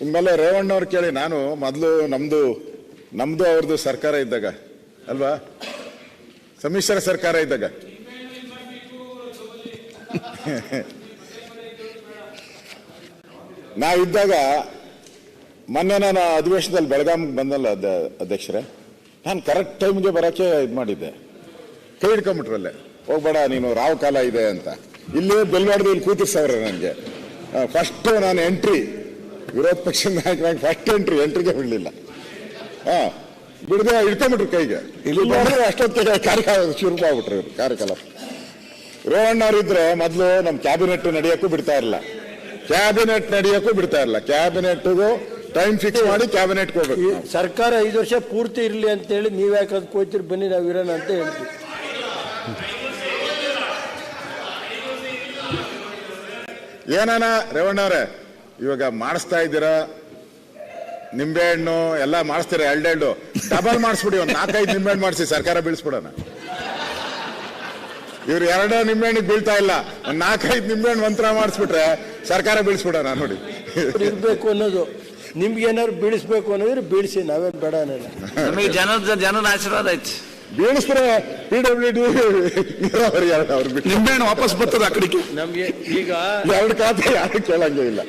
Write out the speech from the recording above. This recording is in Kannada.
ಇನ್ಮೇಲೆ ರೇವಣ್ಣ ಅವ್ರು ಕೇಳಿ ನಾನು ಮೊದಲು ನಮ್ದು ನಮ್ದು ಅವ್ರದ್ದು ಸರ್ಕಾರ ಇದ್ದಾಗ, ಅಲ್ವಾ? ಸಮ್ಮಿಶ್ರ ಸರ್ಕಾರ ಇದ್ದಾಗ. ನಾವಿದ್ದಾಗ ಮೊನ್ನೆ ನಾನು ಅಧಿವೇಶನದಲ್ಲಿ ಬೆಳಗಾವಿಗೆ ಬಂದಲ್ಲ ಅಧ್ಯಕ್ಷರೇ. ನಾನು ಕರೆಕ್ಟ್ ಟೈಮ್ಗೆ ಬರೋಕ್ಕೆ ಇದು ಮಾಡಿದ್ದೆ. ಕೈ ಹಿಡ್ಕೊಂಬಿಟ್ರಲ್ಲೇ. ಹೋಗ್ಬೇಡ, ನೀನು ರಾವ್ ಕಾಲ ಇದೆ ಅಂತ. ಇಲ್ಲಿ ಬೆಲ್ ಇಲ್ಲಿ ಕೂತಿರ್ಸವ್ರೆ ನನಗೆ ಫಸ್ಟ್ ನಾನು ಎಂಟ್ರಿ ವಿರೋಧ ಪಕ್ಷದ ನಾಯಕರಾಗಿ ಫಸ್ಟ್ ಎಂಟ್ರಿ ಎಂಟ್ರಿಗೆ ಬಿಡಲಿಲ್ಲ. ಹಾ ಬಿಡದೆ ಹಿಡ್ಕೊಂಬಿಟ್ರು ಕೈಗೆ. ಇಲ್ಲಿ ಬಂದ್ರೆ ಅಷ್ಟೊತ್ತಿಗೆ ಕಾರ್ಯಕಾಲ ಶುರು ಮಾಡ್ಬಿಟ್ರು ಇವರು ಕಾರ್ಯಕಲಾಪ. ರೇವಣ್ಣ ಅವರಿದ್ರೆ ಮೊದಲು ನಮ್ಮ ಕ್ಯಾಬಿನೆಟ್ ನಡೆಯೋಕ್ಕೂ ಬಿಡ್ತಾ ಇರಲಿಲ್ಲ. ಕ್ಯಾಬಿನೆಟ್ ನಡೆಯೋಕ್ಕೂ ಬಿಡ್ತಾ ಇರಲಿಲ್ಲ. ಕ್ಯಾಬಿನೆಟ್ಗೂ ಟೈಮ್ ಫಿಕ್ಸ್ ಮಾಡಿ ಕ್ಯಾಬಿನೆಟ್ಗೆ ಹೋಗ್ಬೇಕು ಸರ್ಕಾರ ಐದು ವರ್ಷ ಪೂರ್ತಿ ಇರಲಿ ಅಂತೇಳಿ ನೀವು ಯಾಕೆ ಅದು ಕೋಯ್ತಿರಿ? ಬನ್ನಿ ನಾವು ಇರೋಣ ಅಂತ ಹೇಳ್ತೀವಿ. ಏನಾನ ರೇವಣ್ಣ ಅವರೇ ಇವಾಗ ಮಾಡಿಸ್ತಾ ಇದ್ದೀರಾ? ನಿಂಬೆಹಣ್ಣು ಎಲ್ಲ ಮಾಡಿಸ್ತೀರಾ? ಎರಡೆರಡು ಡಬಲ್ ಮಾಡಿಸ್ಬಿಡಿ ಒಂದು ನಾಲ್ಕೈದು ನಿಂಬೆಹಣ್ಣು ಮಾಡಿಸಿ ಸರ್ಕಾರ ಬೀಳಿಸ್ಬಿಡೋಣ. ಇವ್ರು ಎರಡೋ ನಿಂಬೆಹಣ್ಣಿಗೆ ಬೀಳ್ತಾ ಇಲ್ಲ. ಒಂದು ನಾಲ್ಕೈದು ನಿಂಬೆಹಣ್ಣು ಮಂತ್ರ ಮಾಡಿಸ್ಬಿಟ್ರೆ ಸರ್ಕಾರ ಬೀಳಿಸ್ಬಿಡೋಣ ನೋಡಿ. ಇರಬೇಕು ಅನ್ನೋದು. ನಿಮ್ಗೆ ಏನಾದ್ರು ಬೀಳಿಸ್ಬೇಕು ಅನ್ನೋದ್ರೆ ಬೀಳಿಸಿ ನಾವೇನು ಬೇಡ ಅನ್ನಲ್ಲ ನಮಗೆ ಜನದ ಜನದ ಆಶೀರ್ವಾದ ಐತಿ. ಬೀಳಿಸ್ತಾರೆ ಪಿ ಡಬ್ಲ್ಯೂ ಡಿ ನೀರಾವರಿ ಎರಡು ಅವ್ರು ಬಿಟ್ಟು ನಿಂಬೆಹಣ್ಣು ವಾಪಸ್ ಬರ್ತದೆ ಆ ಕಡೆಗೆ. ನಮ್ಗೆ ಈಗ ಎರಡು ಖಾತೆ ಯಾರು ಕೇಳಂಗೇ ಇಲ್ಲ.